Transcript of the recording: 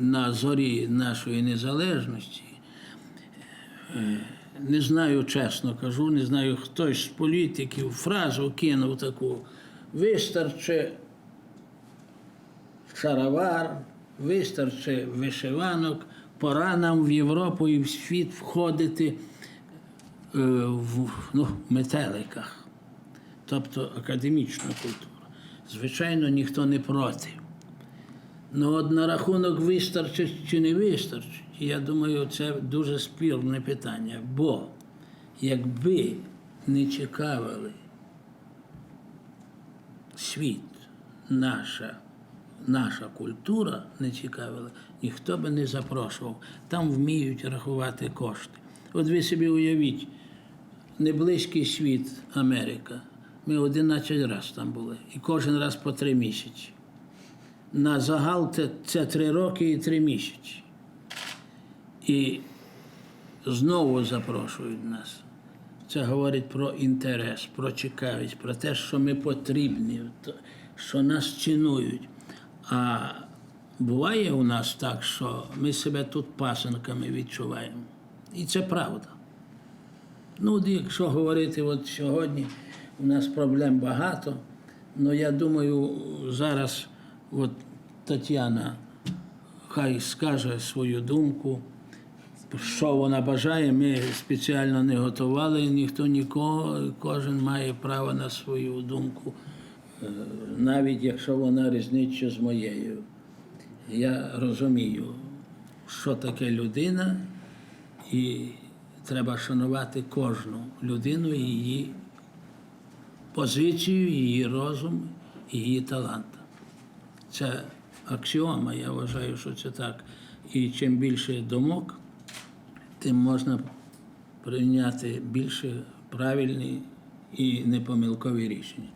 на зорі нашої незалежності. Е, Не знаю, чесно кажу, не знаю, хтось з політиків фразу кинув таку. Вистарче шаровар, вистарче вишиванок, пора нам в Європу і в світ входити е, в ну, метеликах, тобто академічна культура. Звичайно, ніхто не проти. Ну, от на рахунок вистачить чи не вистачить, я думаю, це дуже спірне питання. Бо якби не цікавили світ, наша, наша культура не цікавила, ніхто би не запрошував. Там вміють рахувати кошти. От ви собі уявіть, неблизький світ Америка. Ми 11 разів там були, і кожен раз по три місяці. На загал це, три роки і три місяці. І знову запрошують нас. Це говорить про інтерес, про цікавість, про те, що ми потрібні, що нас цінують. А буває у нас так, що ми себе тут пасенками відчуваємо. І це правда. Ну, якщо говорити, от сьогодні у нас проблем багато, але я думаю, зараз от Тетяна хай скаже свою думку, що вона бажає. Ми спеціально не готували ніхто нікого, кожен має право на свою думку, е, навіть якщо вона різниця з моєю. Я розумію, що таке людина, і треба шанувати кожну людину, її позицію, її розум, її талант. Це аксіома, я вважаю, що це так. І чим більше думок, тим можна прийняти більше правильні і непомилкові рішення.